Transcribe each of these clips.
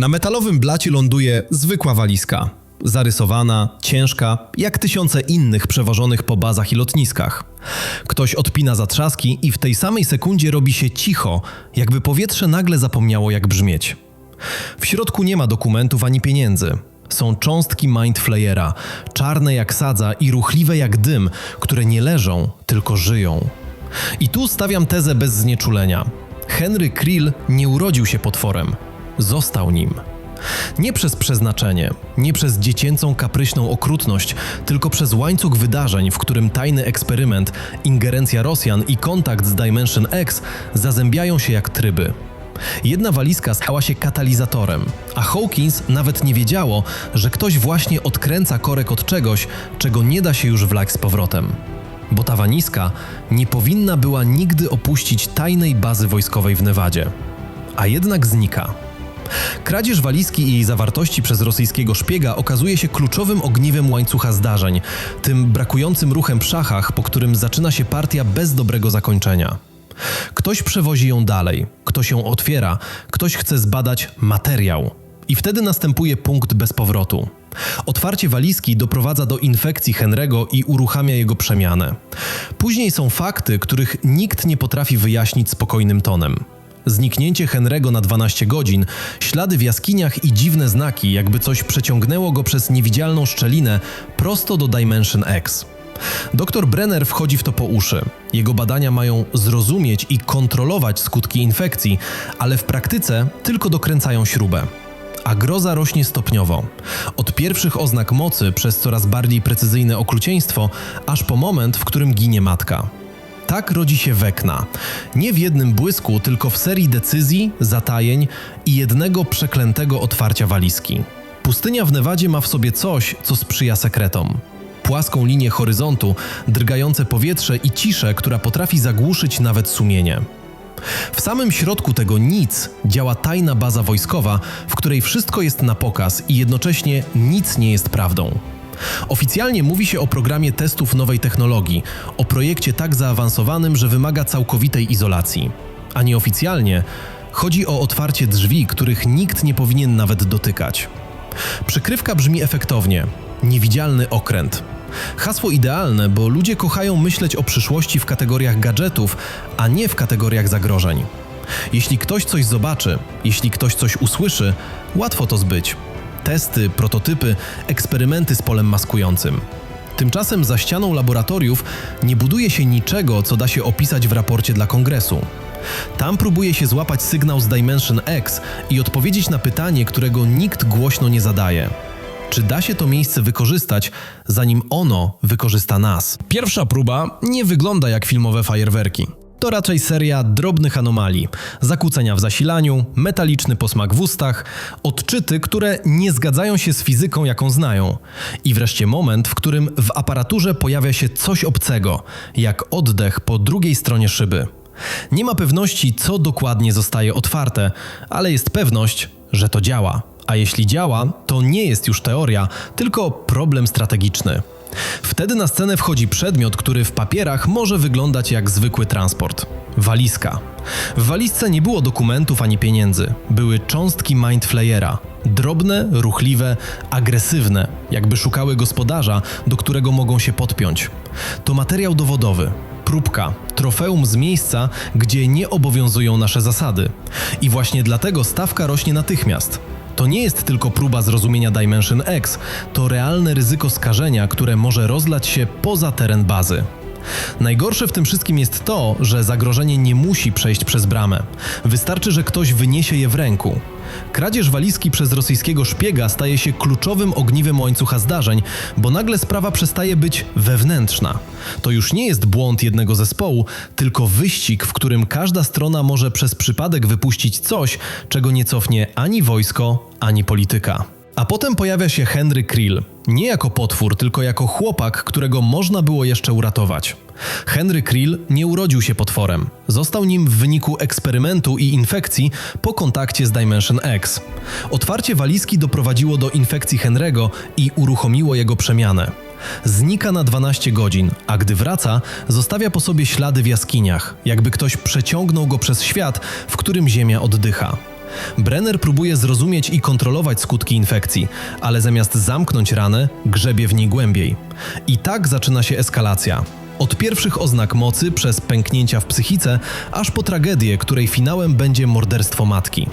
Na metalowym blacie ląduje zwykła walizka. Zarysowana, ciężka, jak tysiące innych przewożonych po bazach i lotniskach. Ktoś odpina zatrzaski i w tej samej sekundzie robi się cicho, jakby powietrze nagle zapomniało jak brzmieć. W środku nie ma dokumentów ani pieniędzy. Są cząstki Mindflayera, czarne jak sadza i ruchliwe jak dym, które nie leżą, tylko żyją. I tu stawiam tezę bez znieczulenia. Henry Krill nie urodził się potworem, został nim. Nie przez przeznaczenie, nie przez dziecięcą kapryśną okrutność, tylko przez łańcuch wydarzeń, w którym tajny eksperyment, ingerencja Rosjan i kontakt z Dimension X zazębiają się jak tryby. Jedna walizka stała się katalizatorem, a Hawkins nawet nie wiedziało, że ktoś właśnie odkręca korek od czegoś, czego nie da się już wlać z powrotem. Bo ta walizka nie powinna była nigdy opuścić tajnej bazy wojskowej w Nevadzie. A jednak znika. Kradzież walizki i jej zawartości przez rosyjskiego szpiega okazuje się kluczowym ogniwem łańcucha zdarzeń, tym brakującym ruchem w szachach, po którym zaczyna się partia bez dobrego zakończenia. Ktoś przewozi ją dalej, ktoś ją otwiera, ktoś chce zbadać materiał. I wtedy następuje punkt bez powrotu. Otwarcie walizki doprowadza do infekcji Henry'ego i uruchamia jego przemianę. Później są fakty, których nikt nie potrafi wyjaśnić spokojnym tonem. Zniknięcie Henry'ego na 12 godzin, ślady w jaskiniach i dziwne znaki, jakby coś przeciągnęło go przez niewidzialną szczelinę prosto do Dimension X. Dr Brenner wchodzi w to po uszy. Jego badania mają zrozumieć i kontrolować skutki infekcji, ale w praktyce tylko dokręcają śrubę. A groza rośnie stopniowo. Od pierwszych oznak mocy przez coraz bardziej precyzyjne okrucieństwo, aż po moment, w którym ginie matka. Tak rodzi się Wekna. Nie w jednym błysku, tylko w serii decyzji, zatajeń i jednego przeklętego otwarcia walizki. Pustynia w Nevadzie ma w sobie coś, co sprzyja sekretom. Płaską linię horyzontu, drgające powietrze i ciszę, która potrafi zagłuszyć nawet sumienie. W samym środku tego nic działa tajna baza wojskowa, w której wszystko jest na pokaz i jednocześnie nic nie jest prawdą. Oficjalnie mówi się o programie testów nowej technologii, o projekcie tak zaawansowanym, że wymaga całkowitej izolacji. A nieoficjalnie chodzi o otwarcie drzwi, których nikt nie powinien nawet dotykać. Przykrywka brzmi efektownie niewidzialny okręt. Hasło idealne, bo ludzie kochają myśleć o przyszłości w kategoriach gadżetów, a nie w kategoriach zagrożeń. Jeśli ktoś coś zobaczy, jeśli ktoś coś usłyszy, łatwo to zbyć. Testy, prototypy, eksperymenty z polem maskującym. Tymczasem za ścianą laboratoriów nie buduje się niczego, co da się opisać w raporcie dla kongresu. Tam próbuje się złapać sygnał z Dimension X i odpowiedzieć na pytanie, którego nikt głośno nie zadaje. Czy da się to miejsce wykorzystać, zanim ono wykorzysta nas? Pierwsza próba nie wygląda jak filmowe fajerwerki. To raczej seria drobnych anomalii, zakłócenia w zasilaniu, metaliczny posmak w ustach, odczyty, które nie zgadzają się z fizyką, jaką znają. I wreszcie moment, w którym w aparaturze pojawia się coś obcego, jak oddech po drugiej stronie szyby. Nie ma pewności, co dokładnie zostaje otwarte, ale jest pewność, że to działa. A jeśli działa, to nie jest już teoria, tylko problem strategiczny. Wtedy na scenę wchodzi przedmiot, który w papierach może wyglądać jak zwykły transport walizka. W walizce nie było dokumentów ani pieniędzy. Były cząstki Mindflayera. Drobne, ruchliwe, agresywne, jakby szukały gospodarza, do którego mogą się podpiąć. To materiał dowodowy, próbka, trofeum z miejsca, gdzie nie obowiązują nasze zasady. I właśnie dlatego stawka rośnie natychmiast. To nie jest tylko próba zrozumienia Dimension X, to realne ryzyko skażenia, które może rozlać się poza teren bazy. Najgorsze w tym wszystkim jest to, że zagrożenie nie musi przejść przez bramę. Wystarczy, że ktoś wyniesie je w ręku. Kradzież walizki przez rosyjskiego szpiega staje się kluczowym ogniwem łańcucha zdarzeń, bo nagle sprawa przestaje być wewnętrzna. To już nie jest błąd jednego zespołu, tylko wyścig, w którym każda strona może przez przypadek wypuścić coś, czego nie cofnie ani wojsko, ani polityka. A potem pojawia się Henry Krill. Nie jako potwór, tylko jako chłopak, którego można było jeszcze uratować. Henry Krill nie urodził się potworem. Został nim w wyniku eksperymentu i infekcji po kontakcie z Dimension X. Otwarcie walizki doprowadziło do infekcji Henry'ego i uruchomiło jego przemianę. Znika na 12 godzin, a gdy wraca, zostawia po sobie ślady w jaskiniach, jakby ktoś przeciągnął go przez świat, w którym Ziemia oddycha. Brenner próbuje zrozumieć i kontrolować skutki infekcji, ale zamiast zamknąć ranę, grzebie w niej głębiej. I tak zaczyna się eskalacja. Od pierwszych oznak mocy przez pęknięcia w psychice, aż po tragedię, której finałem będzie morderstwo matki.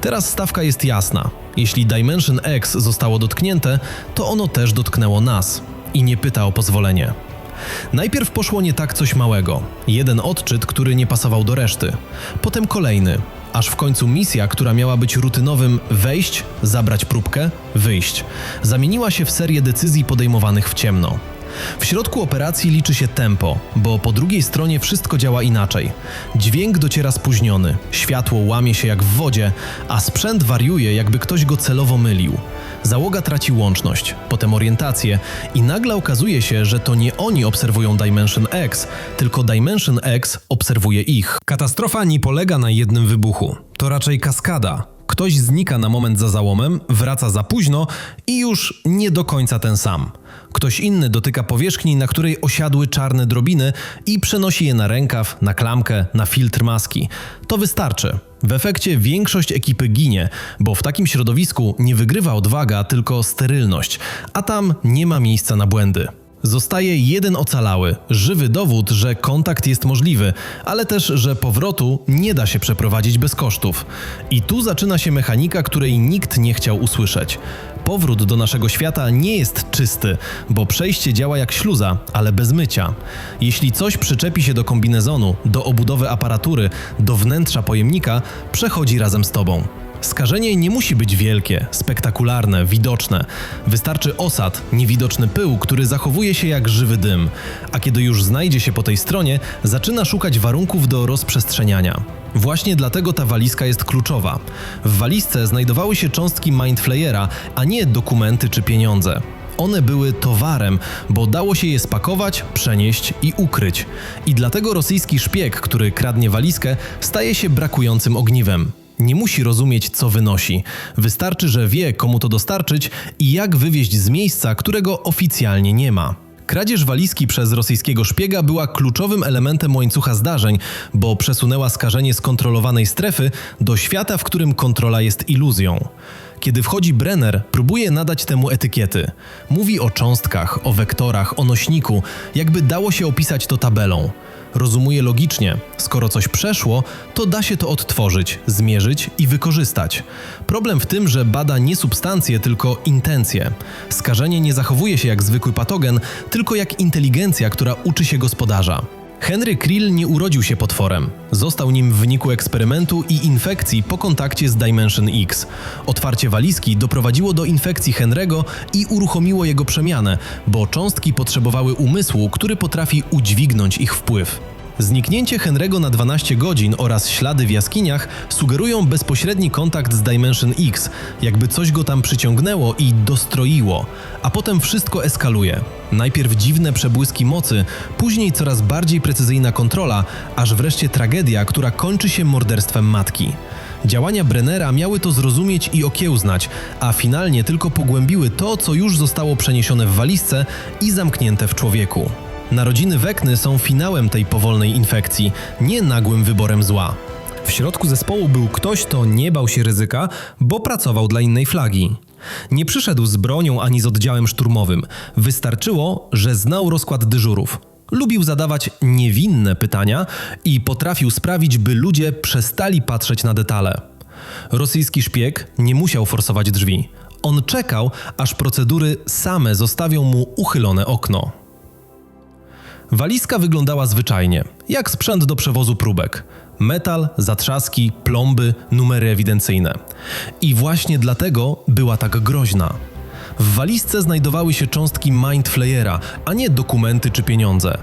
Teraz stawka jest jasna. Jeśli Dimension X zostało dotknięte, to ono też dotknęło nas i nie pyta o pozwolenie. Najpierw poszło nie tak coś małego. Jeden odczyt, który nie pasował do reszty. Potem kolejny. Aż w końcu misja, która miała być rutynowym wejść, zabrać próbkę, wyjść, zamieniła się w serię decyzji podejmowanych w ciemno. W środku operacji liczy się tempo, bo po drugiej stronie wszystko działa inaczej. Dźwięk dociera spóźniony, światło łamie się jak w wodzie, a sprzęt wariuje, jakby ktoś go celowo mylił. Załoga traci łączność, potem orientację i nagle okazuje się, że to nie oni obserwują Dimension X, tylko Dimension X obserwuje ich. Katastrofa nie polega na jednym wybuchu. To raczej kaskada. Ktoś znika na moment za załomem, wraca za późno i już nie do końca ten sam. Ktoś inny dotyka powierzchni, na której osiadły czarne drobiny i przenosi je na rękaw, na klamkę, na filtr maski. To wystarczy. W efekcie większość ekipy ginie, bo w takim środowisku nie wygrywa odwaga, tylko sterylność, a tam nie ma miejsca na błędy. Zostaje jeden ocalały, żywy dowód, że kontakt jest możliwy, ale też, że powrotu nie da się przeprowadzić bez kosztów. I tu zaczyna się mechanika, której nikt nie chciał usłyszeć. Powrót do naszego świata nie jest czysty, bo przejście działa jak śluza, ale bez mycia. Jeśli coś przyczepi się do kombinezonu, do obudowy aparatury, do wnętrza pojemnika, przechodzi razem z tobą. Skażenie nie musi być wielkie, spektakularne, widoczne. Wystarczy osad, niewidoczny pył, który zachowuje się jak żywy dym, a kiedy już znajdzie się po tej stronie, zaczyna szukać warunków do rozprzestrzeniania. Właśnie dlatego ta walizka jest kluczowa. W walizce znajdowały się cząstki Mindflayera, a nie dokumenty czy pieniądze. One były towarem, bo dało się je spakować, przenieść i ukryć. I dlatego rosyjski szpieg, który kradnie walizkę, staje się brakującym ogniwem. Nie musi rozumieć, co wynosi. Wystarczy, że wie, komu to dostarczyć i jak wywieźć z miejsca, którego oficjalnie nie ma. Kradzież walizki przez rosyjskiego szpiega była kluczowym elementem łańcucha zdarzeń, bo przesunęła skażenie kontrolowanej strefy do świata, w którym kontrola jest iluzją. Kiedy wchodzi Brenner, próbuje nadać temu etykiety. Mówi o cząstkach, o wektorach, o nośniku, jakby dało się opisać to tabelą. Rozumuje logicznie, skoro coś przeszło, to da się to odtworzyć, zmierzyć i wykorzystać. Problem w tym, że bada nie substancje, tylko intencje. Skażenie nie zachowuje się jak zwykły patogen, tylko jak inteligencja, która uczy się gospodarza. Henry Krill nie urodził się potworem. Został nim w wyniku eksperymentu i infekcji po kontakcie z Dimension X. Otwarcie walizki doprowadziło do infekcji Henry'ego i uruchomiło jego przemianę, bo cząstki potrzebowały umysłu, który potrafi udźwignąć ich wpływ. Zniknięcie Henry'ego na 12 godzin oraz ślady w jaskiniach sugerują bezpośredni kontakt z Dimension X, jakby coś go tam przyciągnęło i dostroiło, a potem wszystko eskaluje. Najpierw dziwne przebłyski mocy, później coraz bardziej precyzyjna kontrola, aż wreszcie tragedia, która kończy się morderstwem matki. Działania Brennera miały to zrozumieć i okiełznać, a finalnie tylko pogłębiły to, co już zostało przeniesione w walizce i zamknięte w człowieku. Narodziny Wekny są finałem tej powolnej infekcji, nie nagłym wyborem zła. W środku zespołu był ktoś, kto nie bał się ryzyka, bo pracował dla innej flagi. Nie przyszedł z bronią ani z oddziałem szturmowym. Wystarczyło, że znał rozkład dyżurów. Lubił zadawać niewinne pytania i potrafił sprawić, by ludzie przestali patrzeć na detale. Rosyjski szpieg nie musiał forsować drzwi. On czekał, aż procedury same zostawią mu uchylone okno. Walizka wyglądała zwyczajnie, jak sprzęt do przewozu próbek. Metal, zatrzaski, plomby, numery ewidencyjne. I właśnie dlatego była tak groźna. W walizce znajdowały się cząstki Mindflayera, a nie dokumenty czy pieniądze.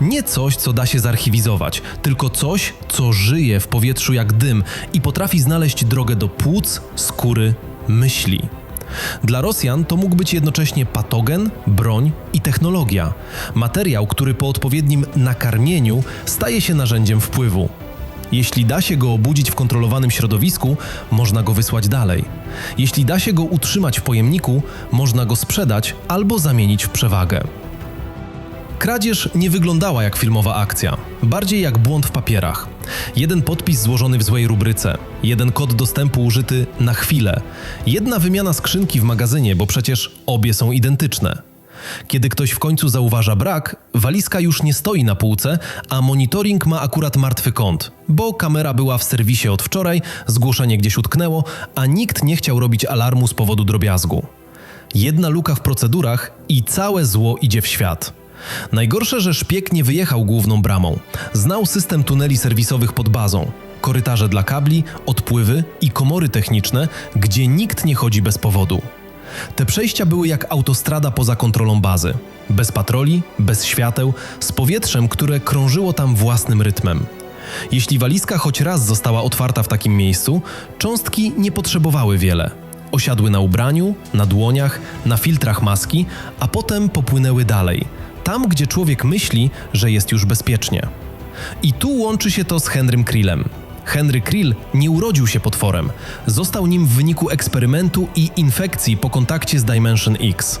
Nie coś, co da się zarchiwizować, tylko coś, co żyje w powietrzu jak dym i potrafi znaleźć drogę do płuc, skóry, myśli. Dla Rosjan to mógł być jednocześnie patogen, broń i technologia. Materiał, który po odpowiednim nakarmieniu staje się narzędziem wpływu. Jeśli da się go obudzić w kontrolowanym środowisku, można go wysłać dalej. Jeśli da się go utrzymać w pojemniku, można go sprzedać albo zamienić w przewagę. Kradzież nie wyglądała jak filmowa akcja, bardziej jak błąd w papierach. Jeden podpis złożony w złej rubryce, jeden kod dostępu użyty na chwilę, jedna wymiana skrzynki w magazynie, bo przecież obie są identyczne. Kiedy ktoś w końcu zauważa brak, walizka już nie stoi na półce, a monitoring ma akurat martwy kąt, bo kamera była w serwisie od wczoraj, zgłoszenie gdzieś utknęło, a nikt nie chciał robić alarmu z powodu drobiazgu. Jedna luka w procedurach i całe zło idzie w świat. Najgorsze, że szpieg nie wyjechał główną bramą. Znał system tuneli serwisowych pod bazą, korytarze dla kabli, odpływy i komory techniczne, gdzie nikt nie chodzi bez powodu. Te przejścia były jak autostrada poza kontrolą bazy. Bez patroli, bez świateł, z powietrzem, które krążyło tam własnym rytmem. Jeśli walizka choć raz została otwarta w takim miejscu, cząstki nie potrzebowały wiele. Osiadły na ubraniu, na dłoniach, na filtrach maski, a potem popłynęły dalej, tam gdzie człowiek myśli, że jest już bezpiecznie. I tu łączy się to z Henrym Krillem. Henry Krill nie urodził się potworem, został nim w wyniku eksperymentu i infekcji po kontakcie z Dimension X.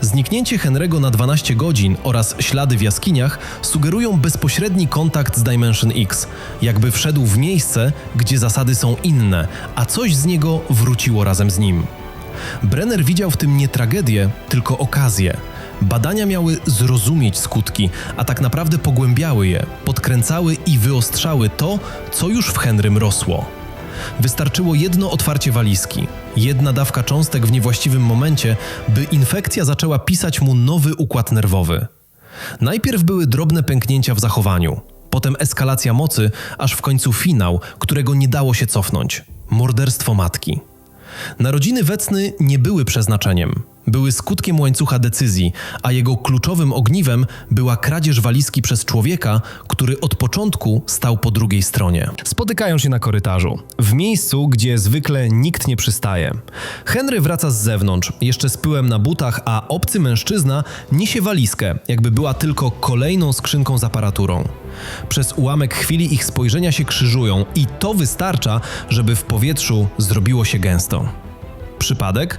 Zniknięcie Henry'ego na 12 godzin oraz ślady w jaskiniach sugerują bezpośredni kontakt z Dimension X, jakby wszedł w miejsce, gdzie zasady są inne, a coś z niego wróciło razem z nim. Brenner widział w tym nie tragedię, tylko okazję. Badania miały zrozumieć skutki, a tak naprawdę pogłębiały je, podkręcały i wyostrzały to, co już w Henrym rosło. Wystarczyło jedno otwarcie walizki, jedna dawka cząstek w niewłaściwym momencie, by infekcja zaczęła pisać mu nowy układ nerwowy. Najpierw były drobne pęknięcia w zachowaniu, potem eskalacja mocy, aż w końcu finał, którego nie dało się cofnąć morderstwo matki. Narodziny Wecny nie były przeznaczeniem, były skutkiem łańcucha decyzji, a jego kluczowym ogniwem była kradzież walizki przez człowieka, który od początku stał po drugiej stronie. Spotykają się na korytarzu, w miejscu, gdzie zwykle nikt nie przystaje. Henry wraca z zewnątrz, jeszcze z pyłem na butach, a obcy mężczyzna niesie walizkę, jakby była tylko kolejną skrzynką z aparaturą. Przez ułamek chwili ich spojrzenia się krzyżują i to wystarcza, żeby w powietrzu zrobiło się gęsto. Przypadek?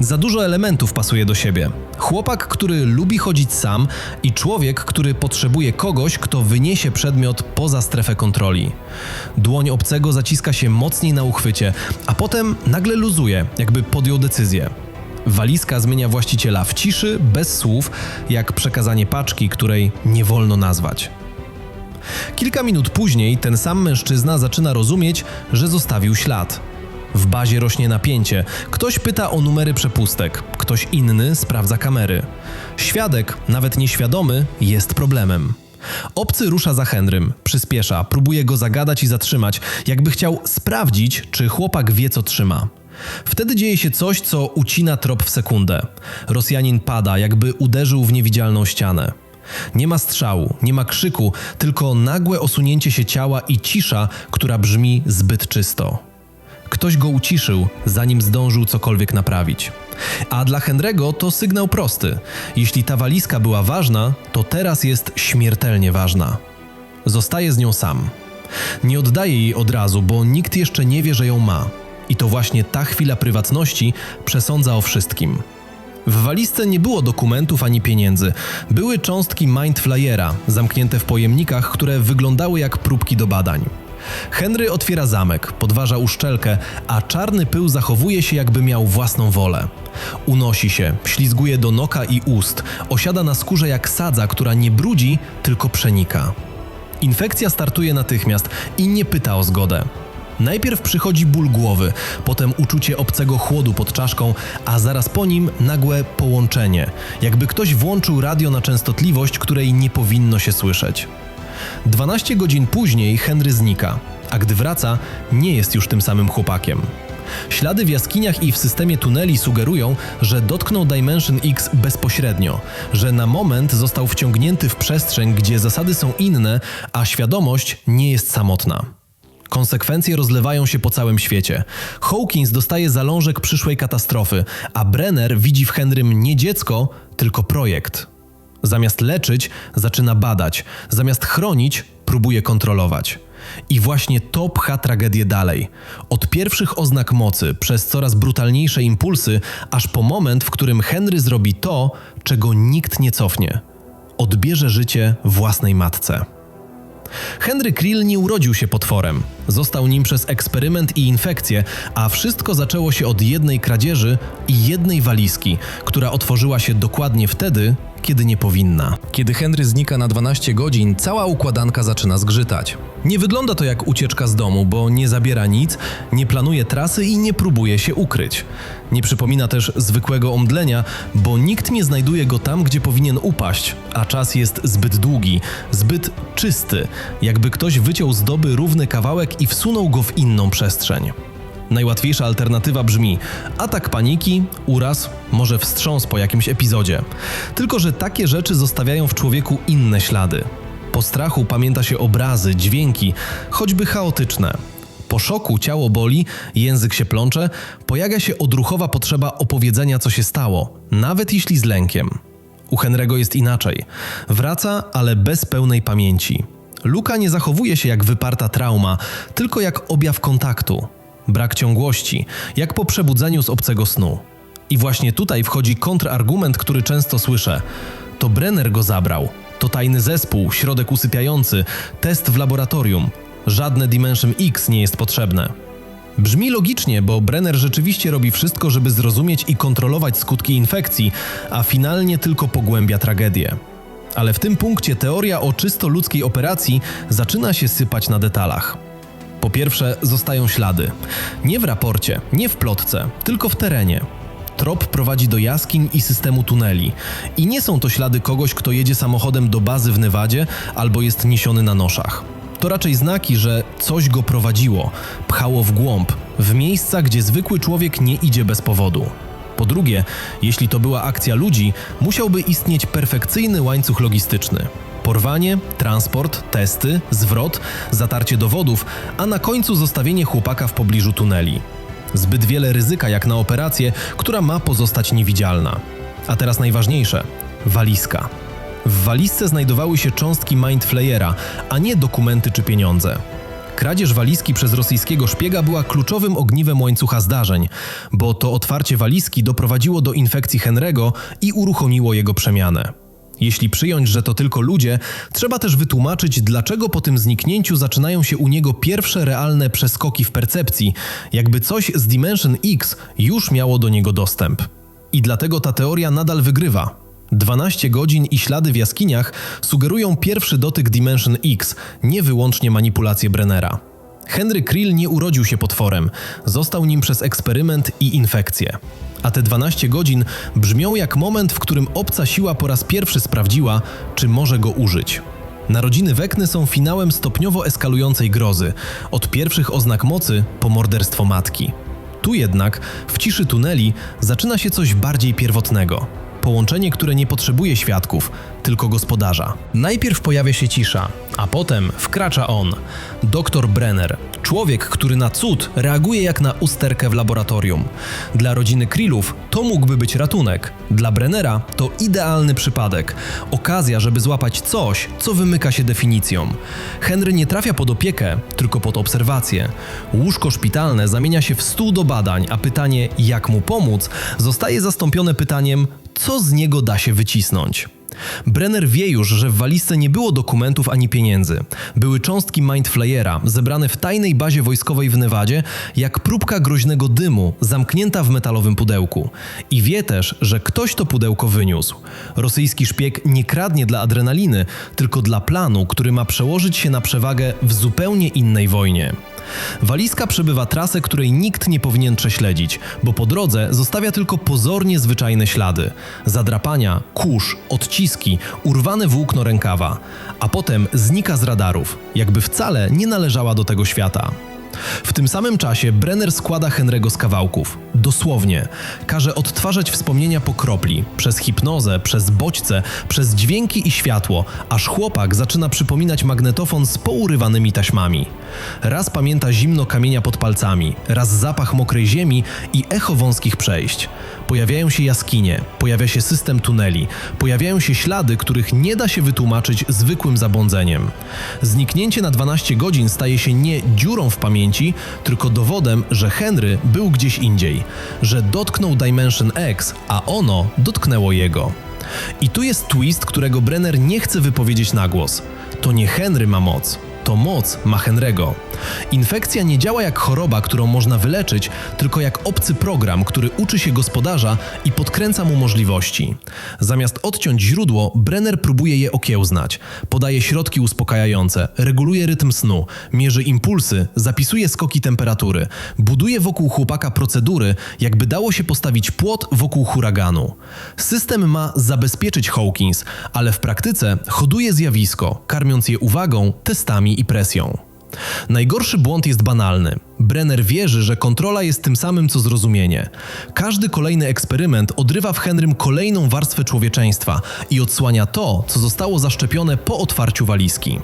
Za dużo elementów pasuje do siebie. Chłopak, który lubi chodzić sam i człowiek, który potrzebuje kogoś, kto wyniesie przedmiot poza strefę kontroli. Dłoń obcego zaciska się mocniej na uchwycie, a potem nagle luzuje, jakby podjął decyzję. Walizka zmienia właściciela w ciszy, bez słów, jak przekazanie paczki, której nie wolno nazwać. Kilka minut później ten sam mężczyzna zaczyna rozumieć, że zostawił ślad. W bazie rośnie napięcie. Ktoś pyta o numery przepustek, ktoś inny sprawdza kamery. Świadek, nawet nieświadomy, jest problemem. Obcy rusza za Henrym, przyspiesza, próbuje go zagadać i zatrzymać, jakby chciał sprawdzić, czy chłopak wie, co trzyma. Wtedy dzieje się coś, co ucina trop w sekundę. Rosjanin pada, jakby uderzył w niewidzialną ścianę. Nie ma strzału, nie ma krzyku, tylko nagłe osunięcie się ciała i cisza, która brzmi zbyt czysto. Ktoś go uciszył, zanim zdążył cokolwiek naprawić. A dla Henry'ego to sygnał prosty. Jeśli ta walizka była ważna, to teraz jest śmiertelnie ważna. Zostaje z nią sam. Nie oddaje jej od razu, bo nikt jeszcze nie wie, że ją ma. I to właśnie ta chwila prywatności przesądza o wszystkim. W walizce nie było dokumentów ani pieniędzy. Były cząstki Mindflyera, zamknięte w pojemnikach, które wyglądały jak próbki do badań. Henry otwiera zamek, podważa uszczelkę, a czarny pył zachowuje się jakby miał własną wolę. Unosi się, ślizguje do noka i ust, osiada na skórze jak sadza, która nie brudzi, tylko przenika. Infekcja startuje natychmiast i nie pyta o zgodę. Najpierw przychodzi ból głowy, potem uczucie obcego chłodu pod czaszką, a zaraz po nim nagłe połączenie, jakby ktoś włączył radio na częstotliwość, której nie powinno się słyszeć. 12 godzin później Henry znika, a gdy wraca, nie jest już tym samym chłopakiem. Ślady w jaskiniach i w systemie tuneli sugerują, że dotknął Dimension X bezpośrednio, że na moment został wciągnięty w przestrzeń, gdzie zasady są inne, a świadomość nie jest samotna. Konsekwencje rozlewają się po całym świecie. Hawkins dostaje zalążek przyszłej katastrofy, a Brenner widzi w Henrym nie dziecko, tylko projekt. Zamiast leczyć, zaczyna badać, zamiast chronić, próbuje kontrolować. I właśnie to pcha tragedię dalej. Od pierwszych oznak mocy, przez coraz brutalniejsze impulsy, aż po moment, w którym Henry zrobi to, czego nikt nie cofnie. odbierze życie własnej matce. Henry Krill nie urodził się potworem. Został nim przez eksperyment i infekcję, a wszystko zaczęło się od jednej kradzieży i jednej walizki, która otworzyła się dokładnie wtedy, kiedy nie powinna. Kiedy Henry znika na 12 godzin, cała układanka zaczyna zgrzytać. Nie wygląda to jak ucieczka z domu, bo nie zabiera nic, nie planuje trasy i nie próbuje się ukryć. Nie przypomina też zwykłego omdlenia, bo nikt nie znajduje go tam, gdzie powinien upaść, a czas jest zbyt długi, zbyt czysty, jakby ktoś wyciął z doby równy kawałek i wsunął go w inną przestrzeń. Najłatwiejsza alternatywa brzmi atak paniki, uraz, może wstrząs po jakimś epizodzie. Tylko, że takie rzeczy zostawiają w człowieku inne ślady. Po strachu pamięta się obrazy, dźwięki, choćby chaotyczne. Po szoku ciało boli, język się plącze, pojawia się odruchowa potrzeba opowiedzenia, co się stało, nawet jeśli z lękiem. U Henry'ego jest inaczej. Wraca, ale bez pełnej pamięci. Luka nie zachowuje się jak wyparta trauma, tylko jak objaw kontaktu. Brak ciągłości, jak po przebudzeniu z obcego snu. I właśnie tutaj wchodzi kontrargument, który często słyszę. To Brenner go zabrał. To tajny zespół, środek usypiający, test w laboratorium. Żadne Dimension X nie jest potrzebne. Brzmi logicznie, bo Brenner rzeczywiście robi wszystko, żeby zrozumieć i kontrolować skutki infekcji, a finalnie tylko pogłębia tragedię. Ale w tym punkcie teoria o czysto ludzkiej operacji zaczyna się sypać na detalach. Po pierwsze, zostają ślady. Nie w raporcie, nie w plotce, tylko w terenie. Trop prowadzi do jaskiń i systemu tuneli. I nie są to ślady kogoś, kto jedzie samochodem do bazy w Nevadzie albo jest niesiony na noszach. To raczej znaki, że coś go prowadziło, pchało w głąb, w miejsca, gdzie zwykły człowiek nie idzie bez powodu. Po drugie, jeśli to była akcja ludzi, musiałby istnieć perfekcyjny łańcuch logistyczny. Porwanie, transport, testy, zwrot, zatarcie dowodów, a na końcu zostawienie chłopaka w pobliżu tuneli. Zbyt wiele ryzyka jak na operację, która ma pozostać niewidzialna. A teraz najważniejsze walizka. W walizce znajdowały się cząstki Mindflayera, a nie dokumenty czy pieniądze. Kradzież walizki przez rosyjskiego szpiega była kluczowym ogniwem łańcucha zdarzeń, bo to otwarcie walizki doprowadziło do infekcji Henry'ego i uruchomiło jego przemianę. Jeśli przyjąć, że to tylko ludzie, trzeba też wytłumaczyć, dlaczego po tym zniknięciu zaczynają się u niego pierwsze realne przeskoki w percepcji, jakby coś z Dimension X już miało do niego dostęp. I dlatego ta teoria nadal wygrywa. 12 godzin i ślady w jaskiniach sugerują pierwszy dotyk Dimension X, nie wyłącznie manipulację Brennera. Henry Krill nie urodził się potworem, został nim przez eksperyment i infekcję. A te 12 godzin brzmią jak moment, w którym obca siła po raz pierwszy sprawdziła, czy może go użyć. Narodziny Wekny są finałem stopniowo eskalującej grozy, od pierwszych oznak mocy po morderstwo matki. Tu jednak, w ciszy tuneli, zaczyna się coś bardziej pierwotnego. Połączenie, które nie potrzebuje świadków, tylko gospodarza. Najpierw pojawia się cisza, a potem wkracza on, dr Brenner, człowiek, który na cud reaguje jak na usterkę w laboratorium. Dla rodziny Krillów to mógłby być ratunek, dla Brennera to idealny przypadek, okazja, żeby złapać coś, co wymyka się definicjom. Henry nie trafia pod opiekę, tylko pod obserwację. Łóżko szpitalne zamienia się w stół do badań, a pytanie, jak mu pomóc, zostaje zastąpione pytaniem, co z niego da się wycisnąć. Brenner wie już, że w walizce nie było dokumentów ani pieniędzy. Były cząstki Mindflayera, zebrane w tajnej bazie wojskowej w Nevadzie, jak próbka groźnego dymu, zamknięta w metalowym pudełku. I wie też, że ktoś to pudełko wyniósł. Rosyjski szpieg nie kradnie dla adrenaliny, tylko dla planu, który ma przełożyć się na przewagę w zupełnie innej wojnie. Walizka przebywa trasę, której nikt nie powinien prześledzić, bo po drodze zostawia tylko pozornie zwyczajne ślady: zadrapania, kurz, odciski, urwane włókno rękawa, a potem znika z radarów, jakby wcale nie należała do tego świata. W tym samym czasie Brenner składa Henry'ego z kawałków. Dosłownie. Każe odtwarzać wspomnienia po kropli, przez hipnozę, przez bodźce, przez dźwięki i światło, aż chłopak zaczyna przypominać magnetofon z pourywanymi taśmami. Raz pamięta zimno kamienia pod palcami, raz zapach mokrej ziemi i echo wąskich przejść. Pojawiają się jaskinie, pojawia się system tuneli, pojawiają się ślady, których nie da się wytłumaczyć zwykłym zabłądzeniem. Zniknięcie na 12 godzin staje się nie dziurą w pamięci, tylko dowodem, że Henry był gdzieś indziej, że dotknął Dimension X, a ono dotknęło jego. I tu jest twist, którego Brenner nie chce wypowiedzieć na głos. To nie Henry ma moc, to moc ma Henry'ego. Infekcja nie działa jak choroba, którą można wyleczyć, tylko jak obcy program, który uczy się gospodarza i podkręca mu możliwości. Zamiast odciąć źródło, Brenner próbuje je okiełznać. Podaje środki uspokajające, reguluje rytm snu, mierzy impulsy, zapisuje skoki temperatury, buduje wokół chłopaka procedury, jakby dało się postawić płot wokół huraganu. System ma zabezpieczyć Hawkins, ale w praktyce hoduje zjawisko, karmiąc je uwagą, testami i presją. Najgorszy błąd jest banalny. Brenner wierzy, że kontrola jest tym samym co zrozumienie. Każdy kolejny eksperyment odrywa w Henrym kolejną warstwę człowieczeństwa i odsłania to, co zostało zaszczepione po otwarciu walizki.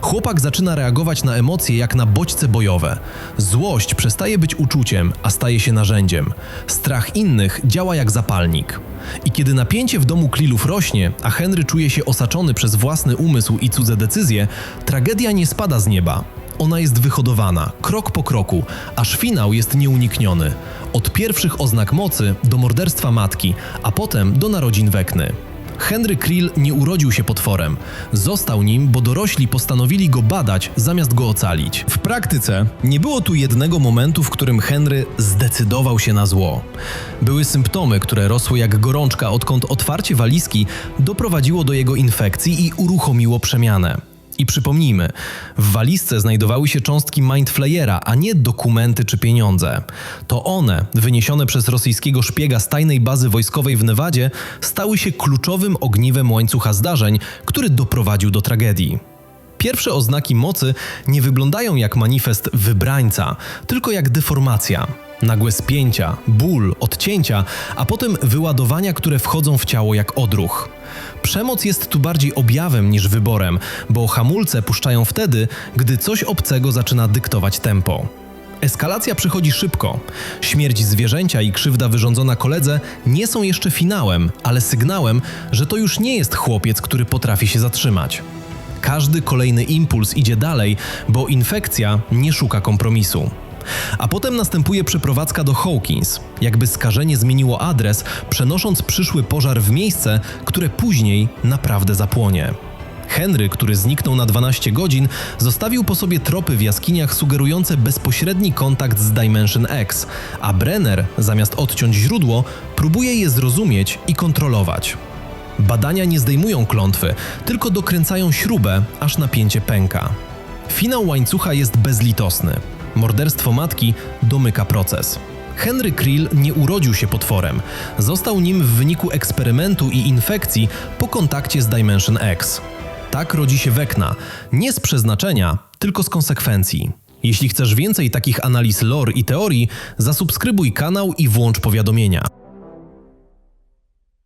Chłopak zaczyna reagować na emocje jak na bodźce bojowe. Złość przestaje być uczuciem, a staje się narzędziem. Strach innych działa jak zapalnik. I kiedy napięcie w domu Klilów rośnie, a Henry czuje się osaczony przez własny umysł i cudze decyzje, tragedia nie spada z nieba. Ona jest wyhodowana, krok po kroku, aż finał jest nieunikniony. Od pierwszych oznak mocy do morderstwa matki, a potem do narodzin Wekny. Henry Krill nie urodził się potworem. Został nim, bo dorośli postanowili go badać zamiast go ocalić. W praktyce nie było tu jednego momentu, w którym Henry zdecydował się na zło. Były symptomy, które rosły jak gorączka, odkąd otwarcie walizki doprowadziło do jego infekcji i uruchomiło przemianę. I przypomnijmy, w walizce znajdowały się cząstki Mindflayera, a nie dokumenty czy pieniądze. To one, wyniesione przez rosyjskiego szpiega z tajnej bazy wojskowej w Nevadzie, stały się kluczowym ogniwem łańcucha zdarzeń, który doprowadził do tragedii. Pierwsze oznaki mocy nie wyglądają jak manifest wybrańca, tylko jak deformacja. Nagłe spięcia, ból, odcięcia, a potem wyładowania, które wchodzą w ciało jak odruch. Przemoc jest tu bardziej objawem niż wyborem, bo hamulce puszczają wtedy, gdy coś obcego zaczyna dyktować tempo. Eskalacja przychodzi szybko. Śmierć zwierzęcia i krzywda wyrządzona koledze nie są jeszcze finałem, ale sygnałem, że to już nie jest chłopiec, który potrafi się zatrzymać. Każdy kolejny impuls idzie dalej, bo infekcja nie szuka kompromisu. A potem następuje przeprowadzka do Hawkins, jakby skażenie zmieniło adres, przenosząc przyszły pożar w miejsce, które później naprawdę zapłonie. Henry, który zniknął na 12 godzin, zostawił po sobie tropy w jaskiniach sugerujące bezpośredni kontakt z Dimension X, a Brenner, zamiast odciąć źródło, próbuje je zrozumieć i kontrolować. Badania nie zdejmują klątwy, tylko dokręcają śrubę, aż napięcie pęka. Finał łańcucha jest bezlitosny. Morderstwo matki domyka proces. Henry Krill nie urodził się potworem. Został nim w wyniku eksperymentu i infekcji po kontakcie z Dimension X. Tak rodzi się Wekna, nie z przeznaczenia, tylko z konsekwencji. Jeśli chcesz więcej takich analiz lore i teorii, zasubskrybuj kanał i włącz powiadomienia.